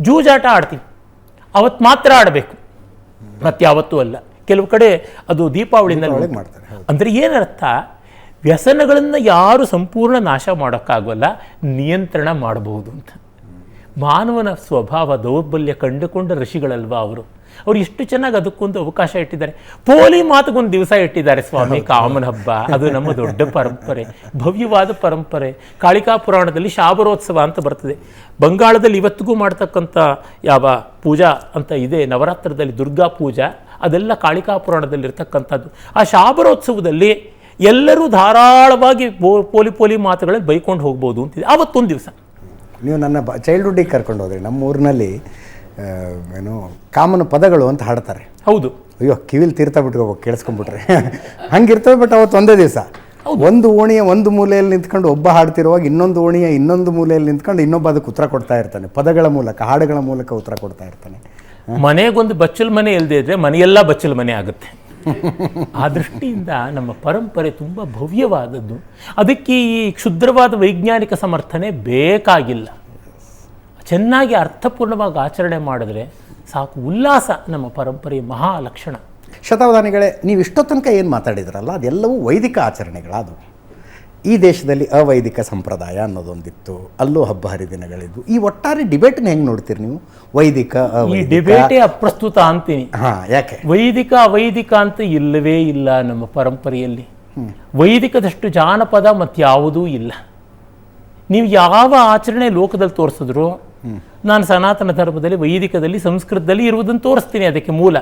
ಜೂಜಾಟ ಆಡ್ತೀವಿ. ಅವತ್ತು ಮಾತ್ರ ಆಡಬೇಕು. ಮತ್ತೆ ಯಾವತ್ತೂ ಅಲ್ಲ. ಕೆಲವು ಕಡೆ ಅದು ದೀಪಾವಳಿನಲ್ಲಿ ಮಾಡ್ತಾರೆ. ಅಂದರೆ ಏನರ್ಥ? ವ್ಯಸನಗಳನ್ನು ಯಾರು ಸಂಪೂರ್ಣ ನಾಶ ಮಾಡೋಕ್ಕಾಗಲ್ಲ ನಿಯಂತ್ರಣ ಮಾಡಬಹುದು ಅಂತ. ಮಾನವನ ಸ್ವಭಾವ ದೌರ್ಬಲ್ಯ ಕಂಡುಕೊಂಡ ಋಷಿಗಳಲ್ವಾ ಅವರು? ಅವ್ರು ಎಷ್ಟು ಚೆನ್ನಾಗಿ ಅದಕ್ಕೊಂದು ಅವಕಾಶ ಇಟ್ಟಿದ್ದಾರೆ. ಪೋಲಿ ಮಾತುಗೊಂದು ದಿವಸ ಇಟ್ಟಿದ್ದಾರೆ ಸ್ವಾಮಿ ಕಾಮನ ಹಬ್ಬ. ಅದು ನಮ್ಮ ದೊಡ್ಡ ಪರಂಪರೆ ಭವ್ಯವಾದ ಪರಂಪರೆ. ಕಾಳಿಕಾ ಪುರಾಣದಲ್ಲಿ ಶಾಬರೋತ್ಸವ ಅಂತ ಬರ್ತದೆ. ಬಂಗಾಳದಲ್ಲಿ ಇವತ್ತಿಗೂ ಮಾಡ್ತಕ್ಕಂಥ ಯಾವ ಪೂಜಾ ಅಂತ ಇದೆ ನವರಾತ್ರದಲ್ಲಿ ದುರ್ಗಾ ಪೂಜಾ ಅದೆಲ್ಲ ಕಾಳಿಕಾ ಪುರಾಣದಲ್ಲಿರ್ತಕ್ಕಂಥದ್ದು. ಆ ಶಾಬರೋತ್ಸವದಲ್ಲಿ ಎಲ್ಲರೂ ಧಾರಾಳವಾಗಿ ಪೋಲಿ ಪೋಲಿ ಮಾತುಗಳಲ್ಲಿ ಬೈಕೊಂಡು ಹೋಗ್ಬೋದು ಅಂತಿದೆ. ಆವತ್ತೊಂದು ದಿವಸ. ನೀವು ನನ್ನ ಬ ಚೈಲ್ಡ್ಹುಡ್ಡಿಗೆ ಕರ್ಕೊಂಡು ಹೋದ್ರಿ ನಮ್ಮ ಊರಿನಲ್ಲಿ ಏನು ಕಾಮನ್ ಪದಗಳು ಅಂತ ಹಾಡ್ತಾರೆ. ಹೌದು. ಅಯ್ಯೋ ಕಿವಿಲ್ ತೀರ್ಥ ಬಿಟ್ಕೋಬೇಕು ಕೇಳಿಸ್ಕೊಂಡ್ಬಿಟ್ರೆ. ಹಂಗಿರ್ತವೆ ಬಟ್ ಅವತ್ತು ಒಂದೇ ದಿವಸ. ಒಂದು ಓಣಿಯ ಒಂದು ಮೂಲೆಯಲ್ಲಿ ನಿಂತ್ಕೊಂಡು ಒಬ್ಬ ಹಾಡ್ತಿರುವಾಗ ಇನ್ನೊಂದು ಓಣಿಯ ಇನ್ನೊಂದು ಮೂಲೆಯಲ್ಲಿ ನಿಂತ್ಕೊಂಡು ಇನ್ನೊಬ್ಬ ಅದಕ್ಕೆ ಉತ್ತರ ಕೊಡ್ತಾ ಇರ್ತಾನೆ. ಪದಗಳ ಮೂಲಕ ಹಾಡುಗಳ ಮೂಲಕ ಉತ್ತರ ಕೊಡ್ತಾ ಇರ್ತಾನೆ. ಮನೆಗೊಂದು ಬಚ್ಚಲ್ ಮನೆ ಇಲ್ಲದೆ ಇದ್ರೆ ಮನೆಯೆಲ್ಲ ಬಚ್ಚಲ್ ಮನೆ ಆಗುತ್ತೆ. ಆ ದೃಷ್ಟಿಯಿಂದ ನಮ್ಮ ಪರಂಪರೆ ತುಂಬ ಭವ್ಯವಾದದ್ದು. ಅದಕ್ಕೆ ಈ ಕ್ಷುದ್ರವಾದ ವೈಜ್ಞಾನಿಕ ಸಮರ್ಥನೆ ಬೇಕಾಗಿಲ್ಲ. ಚೆನ್ನಾಗಿ ಅರ್ಥಪೂರ್ಣವಾಗಿ ಆಚರಣೆ ಮಾಡಿದ್ರೆ ಸಾಕು ಉಲ್ಲಾಸ ನಮ್ಮ ಪರಂಪರೆಯ ಮಹಾ ಲಕ್ಷಣ. ಶತಾವಧಾನಿಗಳೇ ನೀವು ಇಷ್ಟೋ ತನಕ ಏನು ಮಾತಾಡಿದ್ರಲ್ಲ ಅದೆಲ್ಲವೂ ವೈದಿಕ ಆಚರಣೆಗಳಾದವು. ಈ ದೇಶದಲ್ಲಿ ಅವೈದಿಕ ಸಂಪ್ರದಾಯ ಅನ್ನೋದೊಂದಿತ್ತು ಅಲ್ಲೂ ಹಬ್ಬ ಹರಿದಿನಗಳಿದ್ವು. ಈ ಒಟ್ಟಾರೆ ಡಿಬೇಟ್ನ ಹೆಂಗೆ ನೋಡ್ತೀರಿ ನೀವು? ವೈದಿಕ ಈ ಡಿಬೇಟೇ ಅಪ್ರಸ್ತುತ ಅಂತೀನಿ. ಹಾಂ ಯಾಕೆ? ವೈದಿಕ ಅವೈದಿಕ ಅಂತ ಇಲ್ಲವೇ ಇಲ್ಲ ನಮ್ಮ ಪರಂಪರೆಯಲ್ಲಿ. ವೈದಿಕದಷ್ಟು ಜಾನಪದ ಮತ್ಯಾವುದೂ ಇಲ್ಲ. ನೀವು ಯಾವ ಆಚರಣೆ ಲೋಕದಲ್ಲಿ ತೋರಿಸಿದ್ರು ನಾನು ಸನಾತನ ಧರ್ಮದಲ್ಲಿ ವೈದಿಕದಲ್ಲಿ ಸಂಸ್ಕೃತದಲ್ಲಿ ಇರುವುದನ್ನು ತೋರಿಸ್ತೀನಿ ಅದಕ್ಕೆ ಮೂಲ.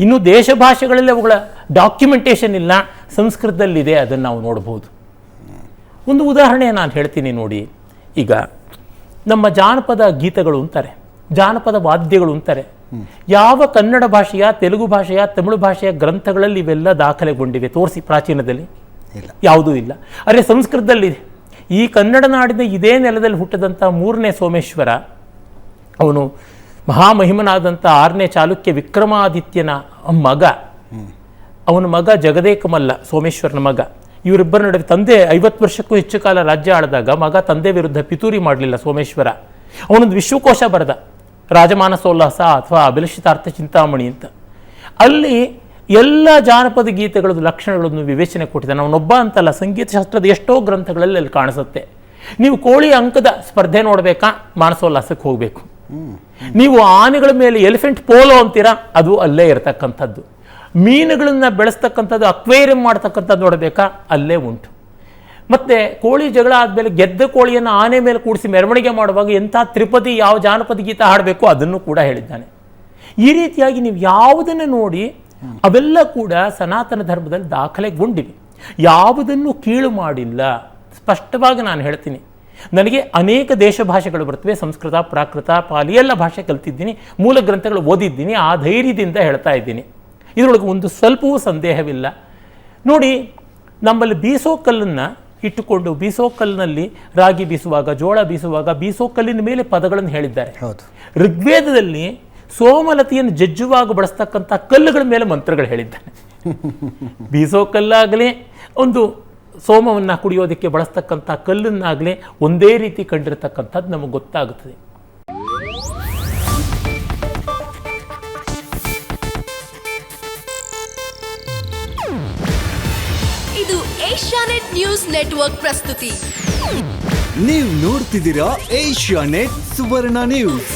ಇನ್ನು ದೇಶ ಭಾಷೆಗಳಲ್ಲಿ ಅವುಗಳ ಡಾಕ್ಯುಮೆಂಟೇಷನ್ ಇಲ್ಲ. ಸಂಸ್ಕೃತದಲ್ಲಿದೆ ಅದನ್ನು ನಾವು ನೋಡ್ಬೋದು. ಒಂದು ಉದಾಹರಣೆ ನಾನು ಹೇಳ್ತೀನಿ ನೋಡಿ. ಈಗ ನಮ್ಮ ಜಾನಪದ ಗೀತೆಗಳು ಅಂತಾರೆ ಜಾನಪದ ವಾದ್ಯಗಳು ಅಂತಾರೆ. ಯಾವ ಕನ್ನಡ ಭಾಷೆಯ ತೆಲುಗು ಭಾಷೆಯ ತಮಿಳು ಭಾಷೆಯ ಗ್ರಂಥಗಳಲ್ಲಿ ಇವೆಲ್ಲ ದಾಖಲೆಗೊಂಡಿವೆ ತೋರಿಸಿ ಪ್ರಾಚೀನದಲ್ಲಿ? ಯಾವುದೂ ಇಲ್ಲ. ಅರೆ ಸಂಸ್ಕೃತದಲ್ಲಿದೆ. ಈ ಕನ್ನಡ ನಾಡಿನ ಇದೇ ನೆಲದಲ್ಲಿ ಹುಟ್ಟಿದಂಥ ಮೂರನೇ ಸೋಮೇಶ್ವರ, ಅವನು ಮಹಾಮಹಿಮನಾದಂಥ ಆರನೇ ಚಾಲುಕ್ಯ ವಿಕ್ರಮಾದಿತ್ಯನ ಮಗ. ಅವನ ಮಗ ಜಗದೇಕಮಲ್ಲ, ಸೋಮೇಶ್ವರನ ಮಗ. ಇವರಿಬ್ಬರ ನಡುವೆ ತಂದೆ ಐವತ್ತು ವರ್ಷಕ್ಕೂ ಹೆಚ್ಚು ಕಾಲ ರಾಜ್ಯ ಆಳಿದಾಗ ಮಗ ತಂದೆ ವಿರುದ್ಧ ಪಿತೂರಿ ಮಾಡಲಿಲ್ಲ ಸೋಮೇಶ್ವರ. ಅವನೊಂದು ವಿಶ್ವಕೋಶ ಬರೆದ, ರಾಜಮಾನಸೋಲ್ಲಾಸ ಅಥವಾ ಅಭಿಲಷಿತಾರ್ಥ ಚಿಂತಾಮಣಿ ಅಂತ. ಅಲ್ಲಿ ಎಲ್ಲ ಜಾನಪದ ಗೀತೆಗಳದ್ದು ಲಕ್ಷಣಗಳನ್ನು ವಿವೇಚನೆ ಕೊಟ್ಟಿದ್ದಾನೆ. ಅವನೊಬ್ಬ ಅಂತಲ್ಲ, ಸಂಗೀತ ಶಾಸ್ತ್ರದ ಎಷ್ಟೋ ಗ್ರಂಥಗಳಲ್ಲಿ ಅಲ್ಲಿ ಕಾಣಿಸುತ್ತೆ. ನೀವು ಕೋಳಿ ಅಂಕದ ಸ್ಪರ್ಧೆ ನೋಡಬೇಕಾ? ಮಾನಸೋಲ್ಲಾಸಕ್ಕೆ ಹೋಗಬೇಕು. ನೀವು ಆನೆಗಳ ಮೇಲೆ ಎಲಿಫೆಂಟ್ ಪೋಲೋ ಅಂತೀರಾ? ಅದು ಅಲ್ಲೇ ಇರತಕ್ಕಂಥದ್ದು. ಮೀನುಗಳನ್ನು ಬೆಳೆಸ್ತಕ್ಕಂಥದ್ದು, ಅಕ್ವೇರಿಯಂ ಮಾಡ್ತಕ್ಕಂಥದ್ದು ನೋಡಬೇಕಾ? ಅಲ್ಲೇ ಉಂಟು. ಮತ್ತೆ ಕೋಳಿ ಜಗಳ ಆದಮೇಲೆ ಗೆದ್ದ ಕೋಳಿಯನ್ನು ಆನೆ ಮೇಲೆ ಕೂಡಿಸಿ ಮೆರವಣಿಗೆ ಮಾಡುವಾಗ ಎಂಥ ತ್ರಿಪದಿ, ಯಾವ ಜಾನಪದ ಗೀತ ಹಾಡಬೇಕು ಅದನ್ನು ಕೂಡ ಹೇಳಿದ್ದಾನೆ. ಈ ರೀತಿಯಾಗಿ ನೀವು ಯಾವುದನ್ನು ನೋಡಿ ಅವೆಲ್ಲ ಕೂಡ ಸನಾತನ ಧರ್ಮದಲ್ಲಿ ದಾಖಲೆಗೊಂಡಿವೆ. ಯಾವುದನ್ನು ಕೀಳು ಮಾಡಿಲ್ಲ. ಸ್ಪಷ್ಟವಾಗಿ ನಾನು ಹೇಳ್ತೀನಿ. ನನಗೆ ಅನೇಕ ದೇಶ ಭಾಷೆಗಳು ಬರ್ತವೆ ಸಂಸ್ಕೃತ ಪ್ರಾಕೃತ ಪಾಲಿ ಎಲ್ಲ ಭಾಷೆ ಕಲ್ತಿದ್ದೀನಿ. ಮೂಲ ಗ್ರಂಥಗಳು ಓದಿದ್ದೀನಿ. ಆ ಧೈರ್ಯದಿಂದ ಹೇಳ್ತಾ ಇದ್ದೀನಿ. ಇದರೊಳಗೆ ಒಂದು ಸ್ವಲ್ಪವೂ ಸಂದೇಹವಿಲ್ಲ. ನೋಡಿ ನಮ್ಮಲ್ಲಿ ಬೀಸೋ ಕಲ್ಲನ್ನು ಇಟ್ಟುಕೊಂಡು ಬೀಸೋ ಕಲ್ಲಿನಲ್ಲಿ ರಾಗಿ ಬೀಸುವಾಗ ಜೋಳ ಬೀಸುವಾಗ ಬೀಸೋ ಕಲ್ಲಿನ ಮೇಲೆ ಪದಗಳನ್ನು ಹೇಳಿದ್ದಾರೆ. ಹೌದು. ಋಗ್ವೇದದಲ್ಲಿ ಸೋಮಲತೆಯನ್ನು ಜಜ್ಜುವಾಗ ಬಳಸ್ತಕ್ಕಂಥ ಕಲ್ಲುಗಳ ಮೇಲೆ ಮಂತ್ರಗಳು ಹೇಳಿದ್ದಾನೆ. ಬೀಸೋ ಕಲ್ಲಾಗಲಿ ಒಂದು ಸೋಮವನ್ನು ಕುಡಿಯೋದಕ್ಕೆ ಬಳಸ್ತಕ್ಕಂಥ ಕಲ್ಲನ್ನಾಗಲಿ ಒಂದೇ ರೀತಿ ಕಂಡಿರತಕ್ಕಂಥದ್ದು ನಮಗೆ ಗೊತ್ತಾಗುತ್ತದೆ. ಇದು ಏಷ್ಯಾನೆಟ್ ನ್ಯೂಸ್ ನೆಟ್ವರ್ಕ್ ಪ್ರಸ್ತುತಿ. ನೀವು ನೋಡ್ತಿದ್ದೀರಾ ಏಷ್ಯಾ ನೆಟ್ ಸುವರ್ಣ ನ್ಯೂಸ್.